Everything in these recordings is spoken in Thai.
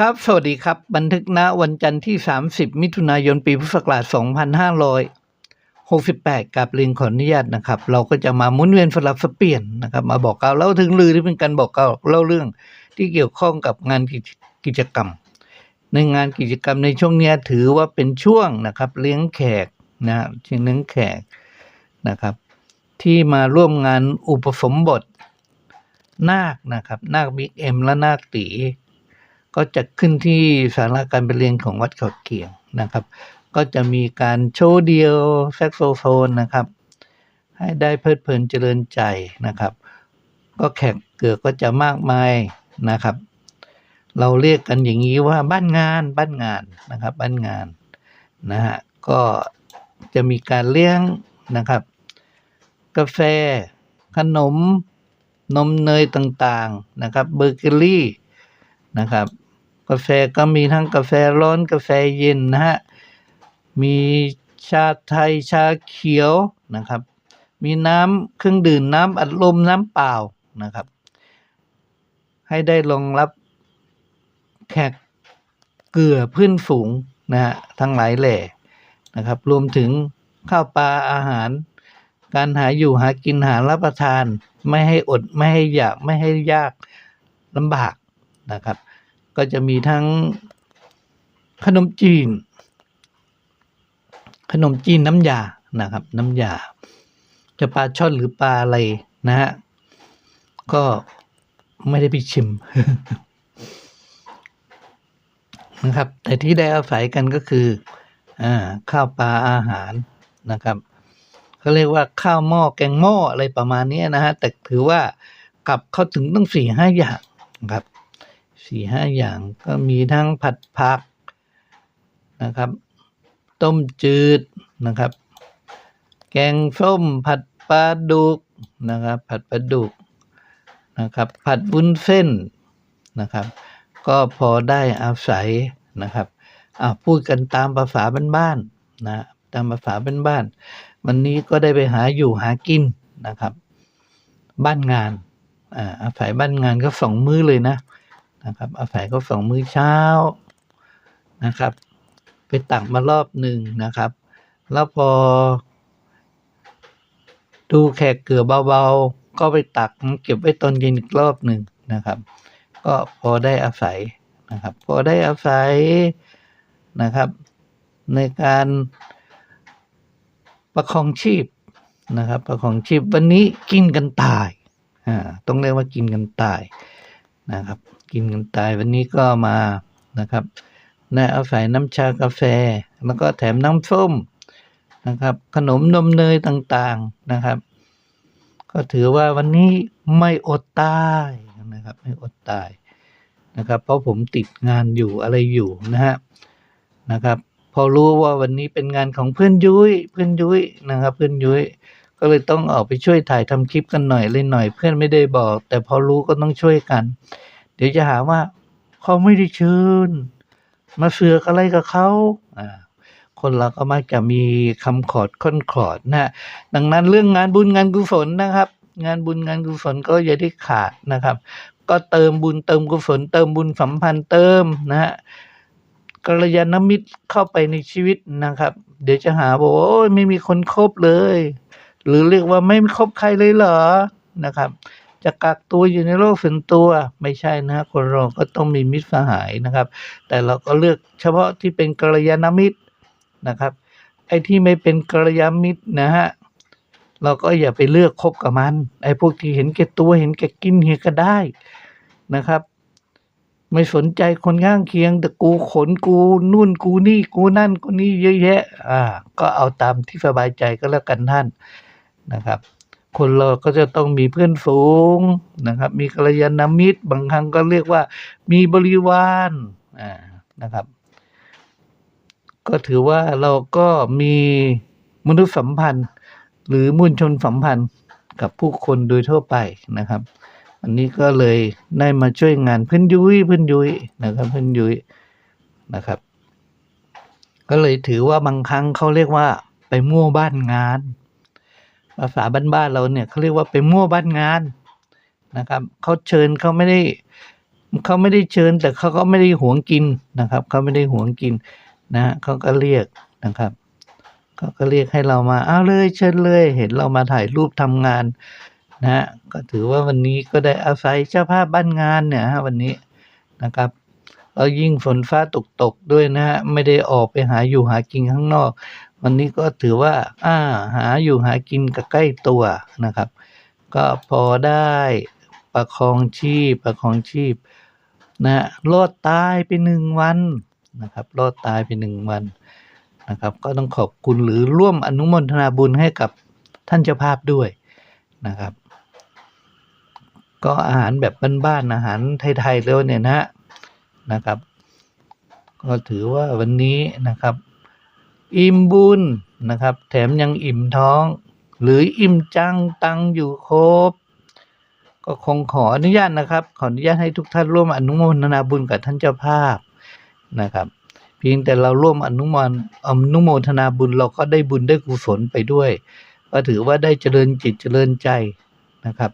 ครับ สวัสดีครับ บันทึกณวันจันทร์ที่ 30 มิถุนายน ปีพุทธศักราช 2568กับเรียนขออนุญาตนะครับ เราก็จะมาหมุนเวียนสลับสเปลี่ยนนะครับ มาบอกกล่าวเล่าถึงลือที่เป็นการบอกกล่าวเล่าเรื่องที่เกี่ยวข้องกับงานกิจกรรม ในงานกิจกรรมในช่วงนี้ถือว่าเป็นช่วงนะครับ เลี้ยงแขกนะชิงเลี้ยงแขกนะครับ ที่มาร่วมงานอุปสมบทนาคนะครับ นาคบิ๊กเอ็มและนาคตี ก็จะขึ้นที่สาราการประเรียนของวัดเขาเกียงนะครับ ก็จะมีการโชว์เดียวแซกโซโฟนนะครับ ให้ได้เพลิดเพลินเจริญใจนะครับ ก็แขกเกือก็จะมากมายนะครับ เราเรียกกันอย่างนี้ว่าบ้านงานบ้านงานนะครับ บ้านงานนะฮะก็จะมีการเลี้ยงนะครับ กาแฟ ขนม นมเนยต่างๆนะครับเบเกอรี่นะครับ กาแฟก็มีทั้งกาแฟร้อนกาแฟเย็นนะฮะ มีชาไทยชาเขียวนะครับ มีน้ำเครื่องดื่มน้ำอัดลมน้ำเปล่านะครับ ให้ได้รองรับแขกเกลือพื้นฝูงนะฮะทั้งหลายแหล่นะครับ รวมถึงข้าวปลาอาหาร การหาอยู่หากินหารับประทาน ไม่ให้อดไม่ให้อยากไม่ให้ยากลำบากนะครับ ก็จะมีทั้งขนมจีน ขนมจีนน้ำยานะครับ น้ำยา จะปลาช่อนหรือปลาอะไรนะฮะก็ไม่ได้ไปชิมนะครับ แต่ที่ได้อาศัยกันก็คืออข้าวปลาอาหารนะครับเขาเรียกว่าข้าวหม้อแกงหม้ออะไรประมาณนี้นะฮะแต่ถือว่ากลับเข้าถึงตั้งสี่ห้าอย่างนะครับ สี่ห้าอย่างก็มีทั้งผัดผักนะครับ ต้มจืดนะครับ แกงส้มผัดปลาดุกนะครับ ผัดปลาดุกนะครับ ผัดวุ้นเส้นนะครับ ก็พอได้อาศัยนะครับพูดกันตามภาษาบ้านๆนะตามภาษาบ้านๆวันนี้ก็ได้ไปหาอยู่หากินนะครับ บ้านงานอาอาศัยบ้านงานก็สองมื้อเลยนะ นะครับอาศัยก็สองมื้อเช้านะครับ ไปตักมารอบหนึ่งนะครับ แล้วพอ ดูแขกเกลือเบาๆ ก็ไปตักเก็บไว้ตอนเย็นอีกรอบหนึ่งนะครับ ก็พอได้อาศัยนะครับ พอได้อาศัยนะครับ ในการประคองชีพนะครับ ประคองชีพวันนี้กินกันตายอ่าต้องเรียกว่ากินกันตาย นะครับ กินกันตายวันนี้ก็มานะครับได้อาศัยน้ำชากาแฟ แล้วก็แถมน้ำส้มนะครับ ขนมนมเนยต่างๆนะครับ ก็ถือว่าวันนี้ไม่อดตายนะครับ ไม่อดตายนะครับ เพราะผมติดงานอยู่อะไรอยู่นะฮะนะครับ พอรู้ว่าวันนี้เป็นงานของเพื่อนยุ้ยเพื่อนยุ้ยนะครับ เพื่อนยุ้ย ก็เลยต้องออกไปช่วยถ่ายทำคลิปกันหน่อยเลยหน่อย เพื่อนไม่ได้บอก แต่พอรู้ก็ต้องช่วยกัน เดี๋ยวจะหาว่าเขาไม่ได้เชิญ มาเสือกอะไรกับเขาอ่าคนเราก็มักจะมีคำขอดค้อนขอดนะดังนั้นเรื่องงานบุญงานกุศลนะครับ งานบุญงานกุศลก็อย่าได้ขาดนะครับ ก็เติมบุญเติมกุศลเติมบุญสัมพันธ์เติมนะฮะกัลยาณมิตรเข้าไปในชีวิตนะครับ เดี๋ยวจะหาบอกว่าโอ้ยไม่มีคนคบเลย หรือเรียกว่าไม่คบใครเลยเหรอนะครับ จะกักตัวอยู่ในโลกส่วนตัวไม่ใช่นะคนเราก็ต้องมีมิตรสหายนะครับ แต่เราก็เลือกเฉพาะที่เป็นกัลยาณมิตรนะครับ ไอ้ที่ไม่เป็นกัลยาณมิตรนะฮะเราก็อย่าไปเลือกคบกับมัน ไอ้พวกที่เห็นแก่ตัวเห็นแก่กินเห็นก็ได้นะครับ ไม่สนใจคนข้างเคียง แต่กูขนกูนู่นกูนี่กูนั่นกูนี่เยอะแยะ อ่า ก็เอาตามที่สบายใจก็แล้วกันท่าน นะครับ คนเราก็จะต้องมีเพื่อนฝูงนะครับ มีกัลยาณมิตร บางครั้งก็เรียกว่ามีบริวารอ่านะครับ ก็ถือว่าเราก็มีมนุษยสัมพันธ์ หรือมวลชนสัมพันธ์กับผู้คนโดยทั่วไปนะครับ อันนี้ก็เลยได้มาช่วยงานเพื่อนยุ้ยเพื่อนยุ้ยนะครับ เพื่อนยุ้ยนะครับ ก็เลยถือว่าบางครั้งเขาเรียกว่าไปมั่วบ้านงาน ภาษาบ้านๆเราเนี่ยเขาเรียกว่าไปมั่วบ้านงานนะครับเขาเชิญเขาไม่ได้เขาไม่ได้เชิญ แต่เขาก็ไม่ได้หวงกินนะครับเขาไม่ได้หวงกินนะฮะเขาก็เรียกนะครับเขาก็เรียกให้เรามาเอาเลยเชิญเลย เห็นเรามาถ่ายรูปทำงานนะฮะก็ถือว่าวันนี้ก็ได้อาศัยเจ้าภาพบ้านงานเนี่ยฮะวันนี้นะครับแล้วยิ่งฝนฟ้าตกตกด้วยนะฮะไม่ได้ออกไปหาอยู่หากินข้างนอก วันนี้ก็ถือว่าอ่าหาอยู่หากินกับใกล้ตัวนะครับ ก็พอได้ประคองชีพประคองชีพนะฮะรอดตายไปหนึ่งวันนะครับรอดตายไปหนึ่งวันนะครับ ก็ต้องขอบคุณหรือร่วมอนุโมทนาบุญให้กับท่านเจ้าภาพด้วยนะครับ ก็อาหารแบบบ้านๆอาหารไทยๆแล้วเนี่ยนะนะครับ ก็ถือว่าวันนี้นะครับ อิ่มบุญนะครับ แถมยังอิ่มท้อง หรืออิ่มจังตังอยู่ครบ ก็คงขออนุญาตนะครับ ขออนุญาตให้ทุกท่านร่วมอนุโมทนาบุญกับท่านเจ้าภาพนะครับ เพียงแต่เราร่วมอนุโมทอนุโมทนาบุญเราก็ได้บุญได้กุศลไปด้วย ก็ถือว่าได้เจริญจิตเจริญใจนะครับ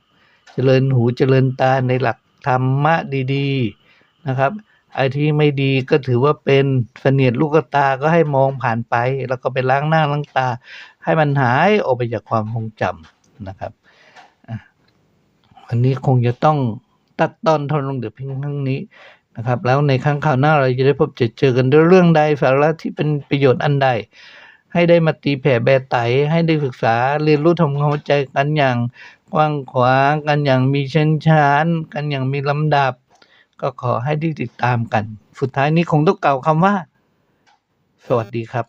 เจริญหูเจริญตาในหลักธรรมะดี ๆนะครับ ไอ้ที่ไม่ดีก็ถือว่าเป็นเสนียดลูกตาก็ให้มองผ่านไป แล้วก็ไปล้างหน้าล้างตา ให้มันหายออกไปจากความทรงจำนะครับอันนี้คงจะต้องตัดตอนทนลงเดี๋ยวเพียงเท่านี้นะครับ แล้วในครั้งข่าวหน้าเราจะได้พบเจอเจอกันด้วยเรื่องใดสาระที่เป็นประโยชน์อันใด ให้ได้มาตีแผ่แบไตให้ได้ศึกษาเรียนรู้ทำความเข้าใจกันอย่างกว้างขวางกันอย่างมีเชิงชานกันอย่างมีลำดับ ก็ขอให้ได้ติดตามกัน สุดท้ายนี้คงต้องกล่าวคำว่า สวัสดีครับ